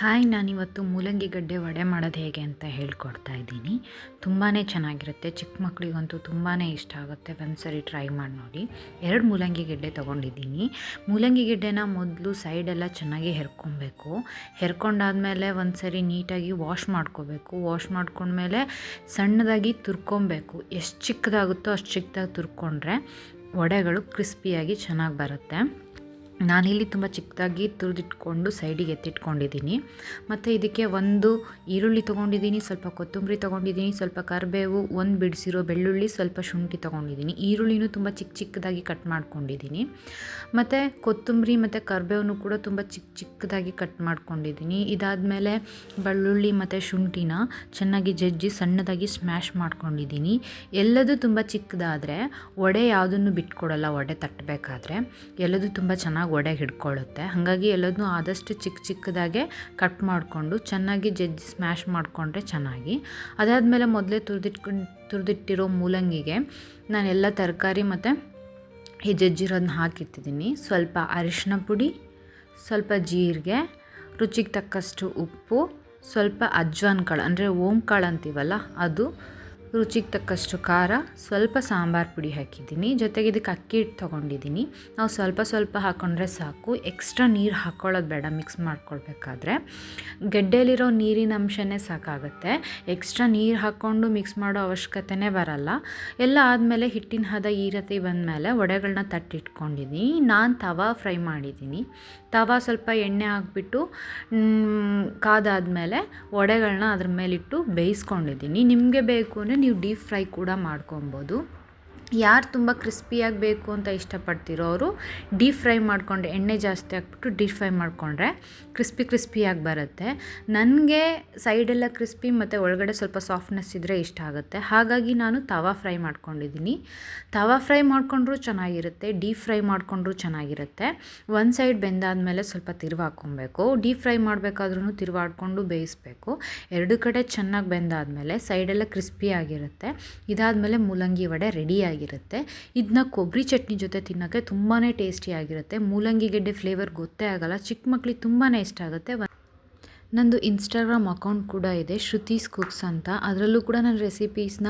Hi, ನಾನಿವತ್ತು ಮೂಲಂಗಿ ಗಡ್ಡೆ ವಡೆ ಮಾಡೋದು ಹೇಗೆ ಅಂತ ಹೇಳ್ಕೊಡ್ತಾ ಇದ್ದೀನಿ. ತುಂಬಾ ಚೆನ್ನಾಗಿರುತ್ತೆ. ಚಿಕ್ಕ ಮಕ್ಕಳಿಗಂತೂ ತುಂಬಾ ಇಷ್ಟ ಆಗುತ್ತೆ. ಒಂದ್ಸರಿ ಟ್ರೈ ಮಾಡಿ ನೋಡಿ. ಎರಡು ಮೂಲಂಗಿ ಗಡ್ಡೆ ತೊಗೊಂಡಿದ್ದೀನಿ. ಮೂಲಂಗಿ ಗಡ್ಡೆನ ಮೊದಲು ಸೈಡೆಲ್ಲ ಚೆನ್ನಾಗಿ ಹೆರ್ಕೊಬೇಕು. ಹೆರ್ಕೊಂಡಾದಮೇಲೆ ಒಂದು ಸರಿ ನೀಟಾಗಿ ವಾಶ್ ಮಾಡ್ಕೋಬೇಕು. ವಾಶ್ ಮಾಡ್ಕೊಂಡ್ಮೇಲೆ ಸಣ್ಣದಾಗಿ ತುರ್ಕೊಬೇಕು. ಎಷ್ಟು ಚಿಕ್ಕದಾಗುತ್ತೋ ಅಷ್ಟು ಚಿಕ್ಕದಾಗಿ ತುರ್ಕೊಂಡ್ರೆ ವಡೆಗಳು ಕ್ರಿಸ್ಪಿಯಾಗಿ ಚೆನ್ನಾಗಿ ಬರುತ್ತೆ. ನಾನಿಲ್ಲಿ ತುಂಬ ಚಿಕ್ಕದಾಗಿ ತುರಿದಿಟ್ಕೊಂಡು ಸೈಡಿಗೆ ಎತ್ತಿಟ್ಕೊಂಡಿದ್ದೀನಿ. ಮತ್ತು ಇದಕ್ಕೆ ಒಂದು ಈರುಳ್ಳಿ ತೊಗೊಂಡಿದ್ದೀನಿ, ಸ್ವಲ್ಪ ಕೊತ್ತಂಬರಿ ತೊಗೊಂಡಿದ್ದೀನಿ, ಸ್ವಲ್ಪ ಕರಿಬೇವು, ಒಂದು ಬಿಡಿಸಿರೋ ಬೆಳ್ಳುಳ್ಳಿ, ಸ್ವಲ್ಪ ಶುಂಠಿ ತೊಗೊಂಡಿದ್ದೀನಿ. ಈರುಳ್ಳಿನೂ ತುಂಬ ಚಿಕ್ಕ ಚಿಕ್ಕದಾಗಿ ಕಟ್ ಮಾಡ್ಕೊಂಡಿದ್ದೀನಿ. ಮತ್ತು ಕೊತ್ತಂಬರಿ ಮತ್ತು ಕರಿಬೇವನ್ನು ಕೂಡ ತುಂಬ ಚಿಕ್ಕ ಚಿಕ್ಕದಾಗಿ ಕಟ್ ಮಾಡ್ಕೊಂಡಿದ್ದೀನಿ. ಇದಾದಮೇಲೆ ಬೆಳ್ಳುಳ್ಳಿ ಮತ್ತು ಶುಂಠಿನ ಚೆನ್ನಾಗಿ ಜಜ್ಜಿ ಸಣ್ಣದಾಗಿ ಸ್ಮ್ಯಾಶ್ ಮಾಡ್ಕೊಂಡಿದ್ದೀನಿ. ಎಲ್ಲದೂ ತುಂಬ ಚಿಕ್ಕದಾದರೆ, ವಡೆ ಯಾವುದನ್ನು ಬಿಟ್ಕೊಡಲ್ಲ, ವಡೆ ತಟ್ಟಬೇಕಾದ್ರೆ, ಎಲ್ಲದೂ ತುಂಬ ಚೆನ್ನಾಗಿ ಒಡೆಗೆ ಹಿಡ್ಕೊಳ್ಳುತ್ತೆ ಹಾಗಾಗಿ ಎಲ್ಲದನ್ನೂ ಆದಷ್ಟು ಚಿಕ್ಕ ಚಿಕ್ಕದಾಗೆ ಕಟ್ ಮಾಡಿಕೊಂಡು ಚೆನ್ನಾಗಿ ಜಜ್ಜಿ ಸ್ಮ್ಯಾಶ್ ಮಾಡಿಕೊಂಡ್ರೆ ಚೆನ್ನಾಗಿ. ಅದಾದಮೇಲೆ ಮೊದಲೇ ತುರಿದಿಟ್ಕೊಂಡು, ತುರಿದಿಟ್ಟಿರೋ ಮೂಲಂಗಿಗೆ ನಾನು ಎಲ್ಲ ತರಕಾರಿ ಮತ್ತು ಈ ಜಜ್ಜಿರೋದನ್ನ ಹಾಕಿಟ್ಟಿದ್ದೀನಿ. ಸ್ವಲ್ಪ ಅರಿಶಿನ ಪುಡಿ, ಸ್ವಲ್ಪ ಜೀರಿಗೆ, ರುಚಿಗೆ ತಕ್ಕಷ್ಟು ಉಪ್ಪು, ಸ್ವಲ್ಪ ಅಜ್ವಾನ್ ಕಾಳು ಅಂದರೆ ಓಂ ಕಾಳು ಅಂತೀವಲ್ಲ ಅದು ರುಚಿಗೆ ತಕ್ಕಷ್ಟು ಖಾರ, ಸ್ವಲ್ಪ ಸಾಂಬಾರು ಪುಡಿ ಹಾಕಿದ್ದೀನಿ. ಜೊತೆಗೆ ಇದಕ್ಕೆ ಅಕ್ಕಿ ಹಿಟ್ಟು ತೊಗೊಂಡಿದ್ದೀನಿ. ನಾವು ಸ್ವಲ್ಪ ಸ್ವಲ್ಪ ಹಾಕ್ಕೊಂಡ್ರೆ ಸಾಕು. ಎಕ್ಸ್ಟ್ರಾ ನೀರು ಹಾಕ್ಕೊಳ್ಳೋದು ಬೇಡ ಮಿಕ್ಸ್ ಮಾಡ್ಕೊಳ್ಬೇಕಾದ್ರೆ. ಗೆಡ್ಡೆಯಲ್ಲಿರೋ ನೀರಿನ ಅಂಶನೇ ಸಾಕಾಗುತ್ತೆ. ಎಕ್ಸ್ಟ್ರಾ ನೀರು ಹಾಕ್ಕೊಂಡು ಮಿಕ್ಸ್ ಮಾಡೋ ಅವಶ್ಯಕತೆನೇ ಬರಲ್ಲ. ಎಲ್ಲ ಆದಮೇಲೆ ಹಿಟ್ಟಿನ ಹದ ಈರತಿ ರೀತಿ ಬಂದಮೇಲೆ ವಡೆಗಳನ್ನ ತಟ್ಟಿಟ್ಕೊಂಡಿದ್ದೀನಿ ನಾನು ತವಾ ಫ್ರೈ ಮಾಡಿದ್ದೀನಿ ತವಾ ಸ್ವಲ್ಪ ಎಣ್ಣೆ ಹಾಕ್ಬಿಟ್ಟು ಕಾದಾದಮೇಲೆ ವಡೆಗಳನ್ನ ಅದ್ರ ಮೇಲಿಟ್ಟು ಬೇಯಿಸ್ಕೊಂಡಿದ್ದೀನಿ ನಿಮಗೆ ಬೇಕು ಅಂದರೆ ನೀವು ಡೀಪ್ ಫ್ರೈ ಕೂಡ ಮಾಡ್ಕೊಬೋದು. ಯಾರು ತುಂಬ ಕ್ರಿಸ್ಪಿಯಾಗಿ ಬೇಕು ಅಂತ ಇಷ್ಟಪಡ್ತಿರೋ ಅವರು ಡೀಪ್ ಫ್ರೈ ಮಾಡಿಕೊಂಡ್ರೆ ಎಣ್ಣೆ ಜಾಸ್ತಿ ಹಾಕ್ಬಿಟ್ಟು ಡೀಪ್ ಫ್ರೈ ಮಾಡಿಕೊಂಡ್ರೆ ಕ್ರಿಸ್ಪಿ ಕ್ರಿಸ್ಪಿಯಾಗಿ ಬರುತ್ತೆ. ನನಗೆ ಸೈಡೆಲ್ಲ ಕ್ರಿಸ್ಪಿ ಮತ್ತು ಒಳಗಡೆ ಸ್ವಲ್ಪ ಸಾಫ್ಟ್ನೆಸ್ ಇದ್ದರೆ ಇಷ್ಟ ಆಗುತ್ತೆ. ಹಾಗಾಗಿ ನಾನು ತವಾ ಫ್ರೈ ಮಾಡ್ಕೊಂಡಿದ್ದೀನಿ ತವಾ ಫ್ರೈ ಮಾಡಿಕೊಂಡ್ರೂ ಚೆನ್ನಾಗಿರುತ್ತೆ ಡೀಪ್ ಫ್ರೈ ಮಾಡಿಕೊಂಡ್ರೂ ಚೆನ್ನಾಗಿರುತ್ತೆ. ಒಂದು ಸೈಡ್ ಬೆಂದಾದಮೇಲೆ ಸ್ವಲ್ಪ ತಿರುವಾಕೊಬೇಕು ಡೀಪ್ ಫ್ರೈ ಮಾಡಬೇಕಾದ್ರೂ ತಿರುವಾಡ್ಕೊಂಡು ಬೇಯಿಸಬೇಕು. ಎರಡು ಕಡೆ ಚೆನ್ನಾಗಿ ಬೆಂದಾದಮೇಲೆ ಸೈಡೆಲ್ಲ ಕ್ರಿಸ್ಪಿಯಾಗಿರುತ್ತೆ ಇದಾದಮೇಲೆ ಮೂಲಂಗಿ ವಡೆ ರೆಡಿಯಾಗಿ ಆಗಿರುತ್ತೆ ಇದನ್ನ ಕೊಬ್ಬರಿ ಚಟ್ನಿ ಜೊತೆ ತಿನ್ನೋಕ್ಕೆ ತುಂಬಾ ಟೇಸ್ಟಿಯಾಗಿರುತ್ತೆ. ಮೂಲಂಗಿ ಗೆಡ್ಡೆ ಫ್ಲೇವರ್ ಗೊತ್ತೇ ಆಗಲ್ಲ. ಚಿಕ್ಕ ಮಕ್ಕಳಿಗೆ ತುಂಬಾ ಇಷ್ಟ ಆಗುತ್ತೆ. ನಂದು ಇನ್ಸ್ಟಾಗ್ರಾಮ್ ಅಕೌಂಟ್ ಕೂಡ ಇದೆ, ಶ್ರುತೀಸ್ ಕುಕ್ಸ್ ಅಂತ. ಅದರಲ್ಲೂ ಕೂಡ ನಾನು ರೆಸಿಪೀಸ್ನ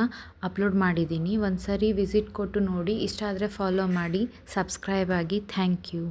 ಅಪ್ಲೋಡ್ ಮಾಡಿದ್ದೀನಿ. ಒಂದು ಸಾರಿ ವಿಸಿಟ್ ಕೊಟ್ಟು ನೋಡಿ. ಇಷ್ಟ ಆದರೆ ಫಾಲೋ ಮಾಡಿ. ಸಬ್ಸ್ಕ್ರೈಬ್ ಆಗಿ. Thank you